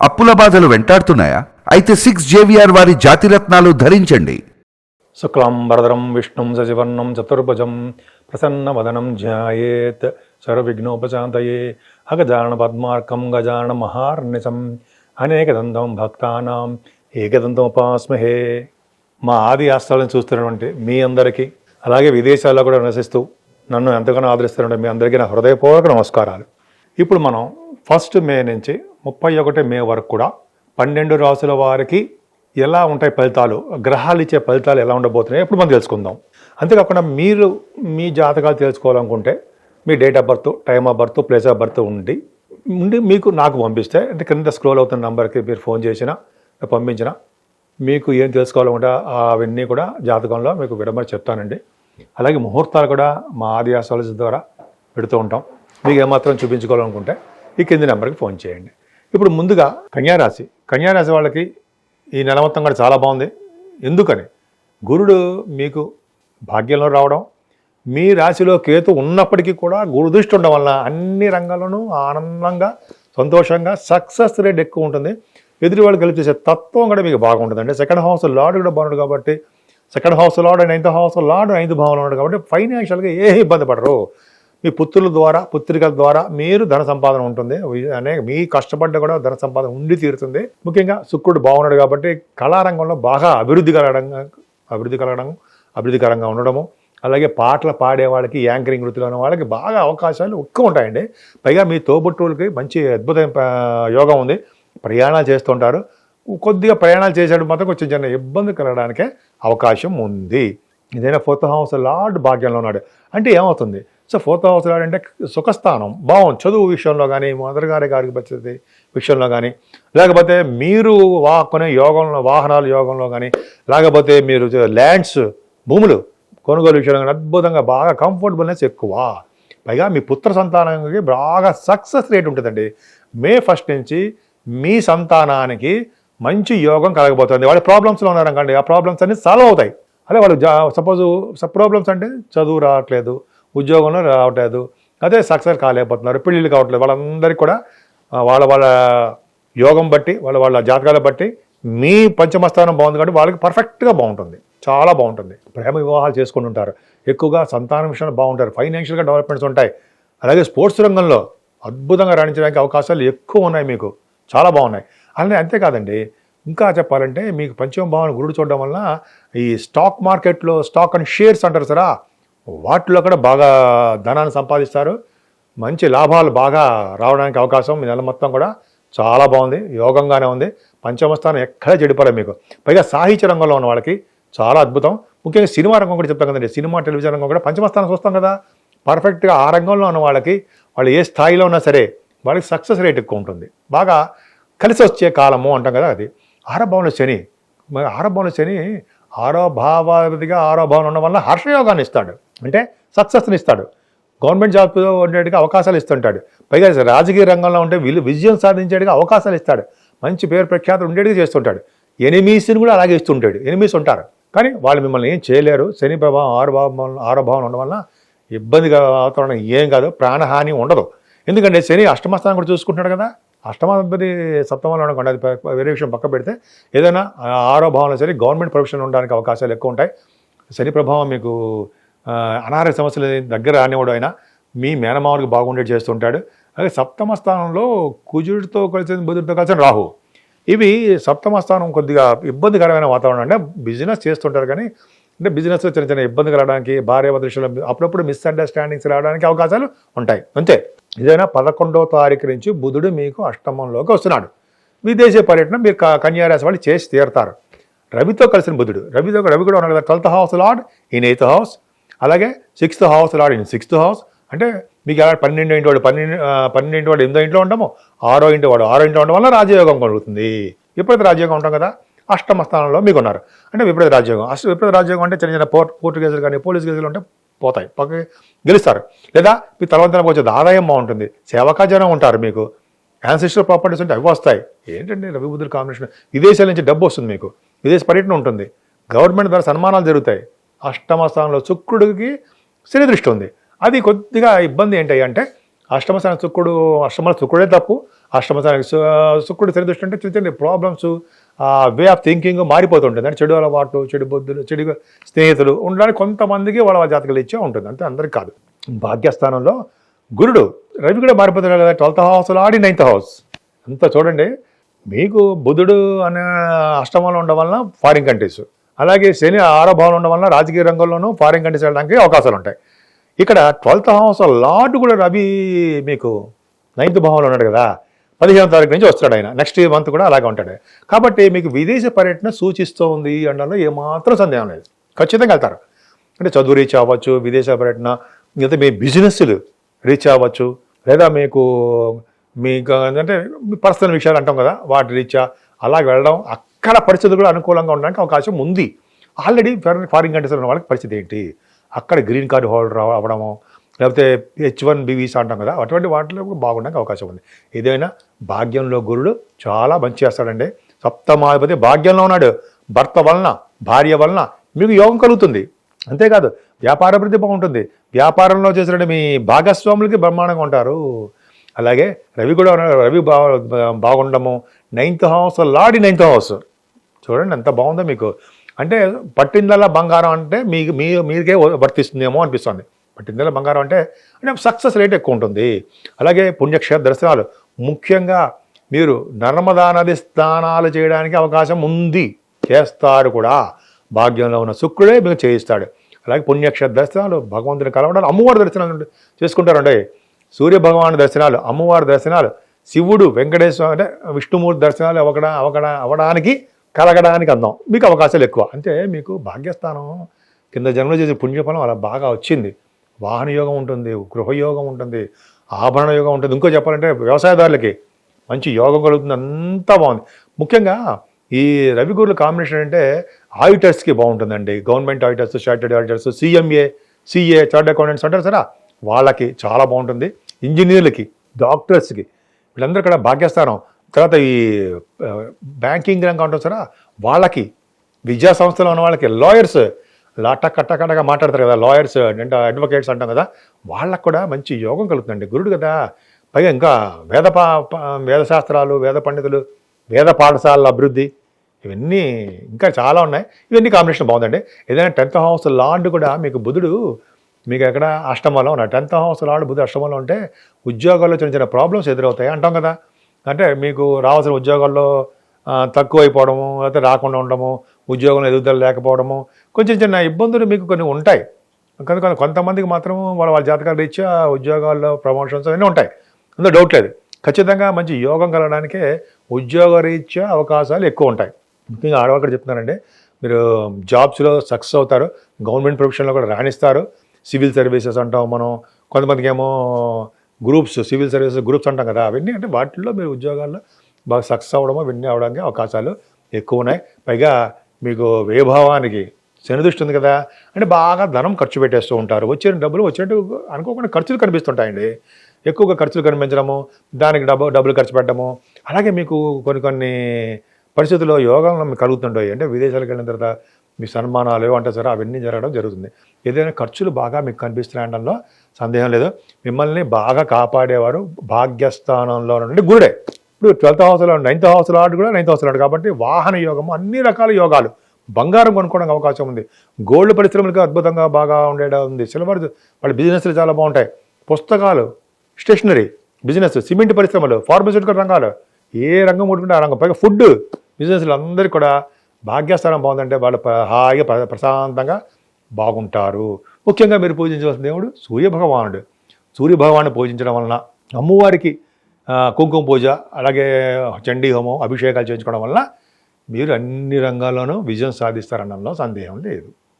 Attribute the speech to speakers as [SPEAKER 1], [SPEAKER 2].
[SPEAKER 1] అప్పుల బాధలు వెంటాడుతున్నాయా? అయితే సిక్స్ జేవిఆర్ వారి జాతిరత్నాలు ధరించండి.
[SPEAKER 2] శుక్లాంబరధరం విష్ణుం సశివర్ణం చతుర్భుజం ప్రసన్నవదనం ధ్యాయేత్ సర్వవిఘ్నోపశాంతయే అగజాన పద్మార్కం గజాన మహార్నిశం అనేకదంతం భక్తానాం ఏకదంతముపాస్మహే మా ఆది ఆస్థాలను చూస్తున్నటువంటి మీ అందరికీ అలాగే విదేశాల్లో కూడా నివసిస్తూ నన్ను ఎంతగానో ఆదరిస్తున్న మీ అందరికీ నా హృదయపూర్వక నమస్కారాలు. ఇప్పుడు మనం ఫస్ట్ మే నుంచి ముప్పై ఒకటి మే వరకు కూడా పన్నెండు రాసుల వారికి ఎలా ఉంటాయి ఫలితాలు? గ్రహాలు ఇచ్చే ఫలితాలు ఎలా ఉండబోతున్నాయి? ఇప్పుడు మనం తెలుసుకుందాం. అంతేకాకుండా మీరు మీ జాతకాలు తెలుసుకోవాలనుకుంటే మీ date of birth time of birth place of birth ఉండి ఉండి మీకు నాకు పంపిస్తే అంటే క్రింద స్క్రోల్ అవుతున్న నెంబర్కి మీరు ఫోన్ చేసినా పంపించినా మీకు ఏం తెలుసుకోవాలనుకుంటే అవన్నీ కూడా జాతకంలో మీకు విడమని చెప్తానండి. అలాగే ముహూర్తాలు కూడా మా ఆది ఆస్ట్రాలజీ ద్వారా పెడుతూ ఉంటాం. మీకు ఏమాత్రం చూపించుకోవాలనుకుంటే ఈ కింది నెంబర్కి ఫోన్ చేయండి. ఇప్పుడు ముందుగా కన్యారాశి కన్యారాశి వాళ్ళకి ఈ నెల మొత్తం కూడా చాలా బాగుంది. ఎందుకని? గురుడు మీకు భాగ్యంలో రావడం మీ రాశిలో కేతు ఉన్నప్పటికీ కూడా గురుదృష్టి ఉండడం వల్ల అన్ని రంగాల్లోనూ ఆనందంగా సంతోషంగా సక్సెస్ రేట్ ఎక్కువ ఉంటుంది. ఎదుటి వాళ్ళు కలిపి చేసే తత్వం కూడా మీకు బాగుంటుంది. అంటే సెకండ్ హౌస్ లార్డ్ కూడా బాగుంటుంది కాబట్టి second house lord ninth house lord ఐదు భావంలో ఉన్నాడు కాబట్టి ఫైనాన్షియల్గా ఏ ఇబ్బంది పడరు. మీ పుత్రుల ద్వారా పుత్రికల ద్వారా మీరు ధన సంపాదన ఉంటుంది. అనే మీ కష్టపడ్డ కూడా ధన సంపాదన ఉండి తీరుతుంది. ముఖ్యంగా శుక్రుడు బాగున్నాడు కాబట్టి కళారంగంలో బాగా అభివృద్ధి కలగడం అభివృద్ధి కలగడం అభివృద్ధికరంగా ఉండడము అలాగే పాటలు పాడే వాళ్ళకి యాంకరింగ్ వృత్తిలో ఉన్న వాళ్ళకి బాగా అవకాశాలు ఎక్కువ ఉంటాయండి. పైగా మీ తోబుట్టువులకి మంచి అద్భుతమైన యోగం ఉంది. ప్రయాణాలు చేస్తుంటారు కొద్దిగా ప్రయాణాలు చేసేటప్పుడు మాత్రం కొంచెం చిన్న ఇబ్బంది కలగడానికే అవకాశం ఉంది. ఇదైనా ఫోర్త్ హౌస్ లార్డ్ భాగ్యంలో ఉన్నాడు. అంటే ఏమవుతుంది? సో ఫోర్త్ హౌస్ లార్డ్ అంటే సుఖస్థానం బాగుంది చదువు విషయంలో కానీ మదర్ గారి గారికి పరిస్థితి విషయంలో కానీ లేకపోతే మీరు వా కొనే యోగంలో వాహనాల యోగంలో కానీ లేకపోతే మీరు ల్యాండ్స్ భూములు కొనుగోలు విషయంలో కానీ అద్భుతంగా బాగా కంఫర్టబుల్నెస్ ఎక్కువ. పైగా మీ పుత్ర సంతానానికి బాగా సక్సెస్ రేట్ ఉంటుందండి. మే ఫస్ట్ నుంచి మీ సంతానానికి మంచి యోగం కలగబోతుంది. వాళ్ళ ప్రాబ్లమ్స్లో ఉన్నారనుకోండి ఆ ప్రాబ్లమ్స్ అన్ని సాల్వ్ అవుతాయి. అదే వాళ్ళు జా సపోజ్ ప్రాబ్లమ్స్ అంటే చదువు రావట్లేదు ఉద్యోగంలో రావట్లేదు. అదే సక్సెస్ కాలేకపోతున్నారు. పెళ్ళిళ్ళు కావట్లేదు. వాళ్ళందరికీ కూడా వాళ్ళ వాళ్ళ యోగం బట్టి వాళ్ళ వాళ్ళ జాతకాల బట్టి మీ పంచమస్థానం బాగుంది కాబట్టి వాళ్ళకి పర్ఫెక్ట్గా బాగుంటుంది. చాలా బాగుంటుంది. ప్రేమ వివాహాలు చేసుకుంటుంటారు ఎక్కువగా సంతానం విషయంలో బాగుంటారు. ఫైనాన్షియల్గా డెవలప్మెంట్స్ ఉంటాయి. అలాగే స్పోర్ట్స్ రంగంలో అద్భుతంగా రాణించడానికి అవకాశాలు ఎక్కువ ఉన్నాయి మీకు. చాలా బాగున్నాయి. అలానే అంతేకాదండి ఇంకా చెప్పాలంటే మీకు పంచమ భావన గురుడు చూడడం వల్ల ఈ స్టాక్ మార్కెట్లో స్టాక్ అండ్ షేర్స్ అంటారు సరా? వాటిలో కూడా బాగా ధనాన్ని సంపాదిస్తారు. మంచి లాభాలు బాగా రావడానికి అవకాశం మీ నెల మొత్తం కూడా చాలా బాగుంది. యోగంగానే ఉంది. పంచమ స్థానం ఎక్కడ చెడిపడదు మీకు. పైగా సాహిత్య రంగంలో ఉన్న వాళ్ళకి చాలా అద్భుతం. ముఖ్యంగా సినిమా రంగం కూడా చెప్తాం కదండి. సినిమా టెలివిజన్ రంగం కూడా పంచమ స్థానం చూస్తాం కదా. పర్ఫెక్ట్గా ఆ రంగంలో ఉన్న వాళ్ళకి వాళ్ళు ఏ స్థాయిలో ఉన్నా సరే వాళ్ళకి సక్సెస్ రేట్ ఎక్కువ ఉంటుంది. బాగా కలిసి వచ్చే కాలము అంటాం కదా అది. ఆరోభావంలో శని మరి శని ఆరో భావాధిగా ఆరో భావన ఉండడం వల్ల హర్షయోగాన్ని ఇస్తాడు. అంటే సక్సెస్ని ఇస్తాడు. గవర్నమెంట్ జాబ్లో ఉండేటికి అవకాశాలు ఇస్తుంటాడు. పైగా రాజకీయ రంగంలో ఉంటే వీళ్ళు విజయం సాధించేటికి అవకాశాలు ఇస్తాడు. మంచి పేరు ప్రఖ్యాతులు ఉండేటికి చేస్తుంటాడు. ఎనిమీస్ని కూడా అలాగే ఇస్తుంటాడు. ఎనిమీస్ ఉంటారు. కానీ వాళ్ళు మిమ్మల్ని ఏం చేయలేరు. శని ప్రభావం ఆరుభావం ఆరోభావం ఉండడం వల్ల ఇబ్బందిగా వాతావరణం ఏం కాదు. ప్రాణహాని ఉండదు. ఎందుకంటే శని అష్టమస్థానం కూడా చూసుకుంటున్నాడు కదా. అష్టమాధిపతి సప్తమంలో ఉండకుండా అది వేరే విషయం పక్క పెడితే ఏదైనా ఆరో భావంలో సరే గవర్నమెంట్ ప్రొఫెషన్ ఉండడానికి అవకాశాలు ఎక్కువ ఉంటాయి. శని ప్రభావం మీకు అనారోగ్య సమస్యలు దగ్గర రానివాడు ఆయన మీ మేనమావుడికి బాగుండేది చేస్తుంటాడు. అలాగే సప్తమ స్థానంలో కుజుడితో కలిసి బుధుడితో కలిసి రాహు. ఇవి సప్తమ స్థానం కొద్దిగా ఇబ్బందికరమైన వాతావరణం అంటే బిజినెస్ చేస్తుంటారు కానీ అంటే బిజినెస్లో చిన్న చిన్న ఇబ్బంది కలగడానికి భార్య దృష్టిలో అప్పుడప్పుడు మిస్అండర్స్టాండింగ్స్ రావడానికి అవకాశాలు ఉంటాయి. అంతే. ఇదైనా పదకొండవ తారీఖు నుంచి బుధుడు మీకు అష్టమంలోకి వస్తున్నాడు. విదేశీ పర్యటన మీరు క- కన్యారాశి వాళ్ళు చేసి తీరుతారు. రవితో కలిసిన బుధుడు. రవితో రవి కూడా ఉన్నాడు కదా. Twelfth house lord in eighth house అలాగే సిక్స్త్ హౌస్ రాడింది సిక్స్త్ హౌస్ అంటే మీకు ఎలా పన్నెండు ఇంటి వాడు పన్నెండు పన్నెండింటి పన్నెండు ఇంటి వాడు ఎనిమిదో ఇంట్లో ఉంటామో ఆరో ఇంటి వాడు ఆరో ఇంట్లో ఉండడం వల్ల రాజయోగం కలుగుతుంది. ఎప్పుడైతే రాజయోగం ఉంటాం కదా అష్టమ స్థానంలో మీకు ఉన్నారు అంటే విపరీత రాజయోగం. అష్ట విపరీత రాజయోగం అంటే చిన్న చిన్న పోర్ట్ కేసులు కానీ పోలీస్ కేసులు ఉంటే పోతాయి పక్కకి గెలుస్తారు. లేదా మీ తర్వాత వచ్చేది ఆదాయం బాగుంటుంది సేవకాజనం ఉంటారు మీకు. యాన్సిస్టర్ ప్రాపర్టీస్ ఉంటే అవి వస్తాయి. ఏంటంటే రవి బుద్ధుల కాంబినేషన్ విదేశాల నుంచి డబ్బు వస్తుంది మీకు. విదేశ పర్యటన ఉంటుంది. గవర్నమెంట్ ద్వారా సన్మానాలు జరుగుతాయి. అష్టమ స్థానంలో శుక్రుడికి శని దృష్టి ఉంది. అది కొద్దిగా ఇబ్బంది ఏంటి అంటే అష్టమ స్థానం శుక్రుడు అష్టమ శుక్రుడే తప్పు. అష్టమ స్థానం శుక్రుడు శని దృష్టి అంటే చిన్న చిన్న ప్రాబ్లమ్స్ వే ఆఫ్ థింకింగ్ మారిపోతుంటుంది. అంటే చెడు అలవాట్లు చెడు బుద్ధులు చెడు స్నేహితులు ఉండడానికి కొంతమందికి వాళ్ళ వాళ్ళ జాతకాలు ఇచ్చే ఉంటుంది. అంతే అందరికి కాదు. భాగ్యస్థానంలో గురుడు రవి కూడా మారిపోతున్నాడు కదా. ట్వెల్త్ హౌస్లో ఆడి నైన్త్ హౌస్ అంతా చూడండి. మీకు బుధుడు అనే అష్టమంలో ఉండడం వలన ఫారిన్ కంట్రీస్ అలాగే శని ఆరో ఉండడం వలన రాజకీయ రంగంలోనూ ఫారిన్ కంట్రీస్ వెళ్ళడానికి అవకాశాలు ఉంటాయి. ఇక్కడ ట్వెల్త్ హౌస్ లార్డ్ కూడా రవి మీకు నైన్త్ భావంలో ఉన్నాడు కదా. పదిహేను తారీఖు నుంచి వస్తాడు ఆయన. నెక్స్ట్ మంత్ కూడా అలాగే ఉంటాడు. కాబట్టి మీకు విదేశ పర్యటన సూచిస్తూ ఉంది అనడంలో ఏమాత్రం సందేహం లేదు. ఖచ్చితంగా వెళ్తారు. అంటే చదువు రీచ్ అవ్వచ్చు విదేశ పర్యటన లేదా మీ బిజినెస్లు రీచ్ అవ్వచ్చు లేదా మీకు మీకు అంటే పర్సనల్ విషయాలు అంటాం కదా వాటి రీచా అలాగ వెళ్ళడం అక్కడ పరిస్థితులు కూడా అనుకూలంగా ఉండడానికి అవకాశం ఉంది. ఆల్రెడీ ఫారిన్ కంట్రీస్ ఉన్న వాళ్ళకి పరిస్థితి ఏంటి? అక్కడ గ్రీన్ కార్డు హోల్డర్ అవ్వడము లేకపోతే హెచ్ వన్ బీవీస్ అంటాం కదా అటువంటి వాటిలో బాగుండడానికి అవకాశం ఉంది. ఏదైనా భాగ్యంలో గురుడు చాలా మంచి చేస్తాడండి. సప్తమాధిపతి భాగ్యంలో ఉన్నాడు. భర్త వలన భార్య వలన మీకు యోగం కలుగుతుంది. అంతేకాదు వ్యాపార అభివృద్ధి బాగుంటుంది. వ్యాపారంలో చేసిన మీ భాగస్వాములకి బ్రహ్మాండంగా ఉంటారు. అలాగే రవి కూడా రవి బా బాగుండము. Ninth house lord ninth house చూడండి ఎంత బాగుందో మీకు. అంటే పట్టిందల్లా బంగారం అంటే మీకు మీ మీకే వర్తిస్తుందేమో అనిపిస్తుంది. పట్టిందల్లా బంగారం అంటే అంటే సక్సెస్ రేట్ ఎక్కువ ఉంటుంది. అలాగే పుణ్యక్షేత్ర దర్శనాలు. ముఖ్యంగా మీరు నర్మదా నది స్నానాలు చేయడానికి అవకాశం ఉంది. చేస్తారు కూడా. భాగ్యంలో ఉన్న శుక్రుడే మీకు చేయిస్తాడు. అలాగే పుణ్యక్షేత్ర దర్శనాలు భగవంతుని కలవడాలు అమ్మవారి దర్శనాలు చేసుకుంటారండి. సూర్య భగవాన్ దర్శనాలు అమ్మవారి దర్శనాలు శివుడు వెంకటేశ్వర అంటే విష్ణుమూర్తి దర్శనాలు అవకడ అవకడ అవడానికి కలగడానికి అందం. మీకు అవకాశాలు ఎక్కువ. అంటే మీకు భాగ్యస్థానం కింద జన్మలో చేసే పుణ్యఫలం అలా బాగా వచ్చింది. వాహన యోగం ఉంటుంది గృహయోగం ఉంటుంది ఆభరణ యోగం ఉంటుంది. ఇంకో చెప్పాలంటే వ్యవసాయదారులకి మంచి యోగం కలుగుతుంది. అంతా బాగుంది. ముఖ్యంగా ఈ రవి గురుల కాంబినేషన్ అంటే ఆడిటర్స్కి బాగుంటుందండి. Government auditors chartered auditors CMA CA chartered accountants అంటారు సరే వాళ్ళకి చాలా బాగుంటుంది. ఇంజనీర్లకి డాక్టర్స్కి వీళ్ళందరూ ఇక్కడ భాగ్యస్థానం. తర్వాత ఈ బ్యాంకింగ్ రంగం ఉంటుంది సరే వాళ్ళకి విద్యా సంస్థలో ఉన్న వాళ్ళకి లాయర్స్ లాటక్ కట్టకట్టగా మాట్లాడతారు కదా లాయర్స్ అంటే అడ్వకేట్స్ అంటాం కదా వాళ్ళకు కూడా మంచి యోగం కలుగుతుందండి. గురుడు కదా పైగా ఇంకా వేద పా ప- వేద శాస్త్రాలు వేద పండితులు వేద పాఠశాలల అభివృద్ధి ఇవన్నీ ఇంకా చాలా ఉన్నాయి. ఇవన్నీ కాంబినేషన్ బాగుందండి. ఏదైనా టెన్త్ హౌస్ లార్డ్ కూడా మీకు బుధుడు మీకు ఎక్కడ అష్టమంలో ఉన్నాడు టెన్త్ హౌస్ లార్డ్ బుధుడు అష్టమంలో ఉంటే ఉద్యోగాల్లో చిన్న చిన్న ప్రాబ్లమ్స్ ఎదురవుతాయి అంటాం కదా. అంటే మీకు రావాల్సిన ఉద్యోగాల్లో తక్కువ అయిపోవడము లేకపోతే రాకుండా ఉండడము ఉద్యోగంలో ఎదుగుదల లేకపోవడము కొంచెం చిన్న ఇబ్బందులు మీకు కొన్ని ఉంటాయి. కనుక కొంతమందికి మాత్రం వాళ్ళ వాళ్ళ జాతకాలు రీత్యా ఉద్యోగాల్లో ప్రమోషన్స్ అన్నీ ఉంటాయి. అందులో డౌట్ లేదు. ఖచ్చితంగా మంచి యోగం కలగడానికే ఉద్యోగ రీత్యా అవకాశాలు ఎక్కువ ఉంటాయి. ముఖ్యంగా ఆడవాళ్ళు చెప్తున్నారండి మీరు జాబ్స్లో సక్సెస్ అవుతారు గవర్నమెంట్ ప్రొఫెషన్లో కూడా రాణిస్తారు సివిల్ సర్వీసెస్ అంటాం మనం. కొంతమందికి ఏమో గ్రూప్స్ సివిల్ సర్వీసెస్ గ్రూప్స్ అంటాం కదా అవన్నీ అంటే వాటిల్లో మీరు ఉద్యోగాల్లో బాగా సక్సెస్ అవ్వడమో ఇవన్నీ అవడానికి అవకాశాలు ఎక్కువ ఉన్నాయి పైగా మీకు వైభవానికి శనిదృష్టి ఉంది కదా అంటే బాగా ధనం ఖర్చు పెట్టేస్తూ ఉంటారు. వచ్చిన డబ్బులు వచ్చినట్టు అనుకోకుండా ఖర్చులు కనిపిస్తుంటాయండి. ఎక్కువగా ఖర్చులు కనిపించడము దానికి డబ్బు డబ్బులు ఖర్చు పెట్టడము. అలాగే మీకు కొన్ని కొన్ని పరిస్థితుల్లో యోగం మీకు కలుగుతుంటాయి. అంటే విదేశాలకు వెళ్ళిన తర్వాత మీ సన్మానాలు అంటే సరే అవన్నీ జరగడం జరుగుతుంది. ఏదైనా ఖర్చులు బాగా మీకు కనిపిస్తున్నాయడంలో సందేహం లేదు. మిమ్మల్ని బాగా కాపాడేవారు భాగ్యస్థానంలో నుండి గురుడే. ఇప్పుడు ట్వెల్త్ హౌస్లో నైన్త్ హౌస్లో ఆడు కూడా నైన్త్ హౌస్ ఆడు కాబట్టి వాహన యోగము అన్ని రకాల యోగాలు బంగారం కొనుక్కోవడానికి అవకాశం ఉంది. గోల్డ్ పరిశ్రమలకు అద్భుతంగా బాగా ఉండేలా ఉంది సిల్వర్ వాళ్ళ బిజినెస్లు చాలా బాగుంటాయి. పుస్తకాలు స్టేషనరీ బిజినెస్ సిమెంట్ పరిశ్రమలు ఫార్మస్యూటికల్ రంగాలు ఏ రంగం కొట్టుకుంటే ఆ రంగం. పైగా ఫుడ్ బిజినెస్లు అందరికీ కూడా భాగ్యస్థానం బాగుందంటే వాళ్ళు హాయిగా ప్ర- ప్రశాంతంగా బాగుంటారు. ముఖ్యంగా మీరు పూజించవలసిన దేవుడు సూర్యభగవానుడు. సూర్యభగవాన్ని సూర్య భగవాన్ని పూజించడం వలన అమ్మవారికి కుంకుమ పూజ అలాగే చండీ హోమం అభిషేకాలు చేయించుకోవడం వలన మీరు అన్ని రంగాల్లోనూ విజయం సాధిస్తారనడంలో సందేహం లేదు.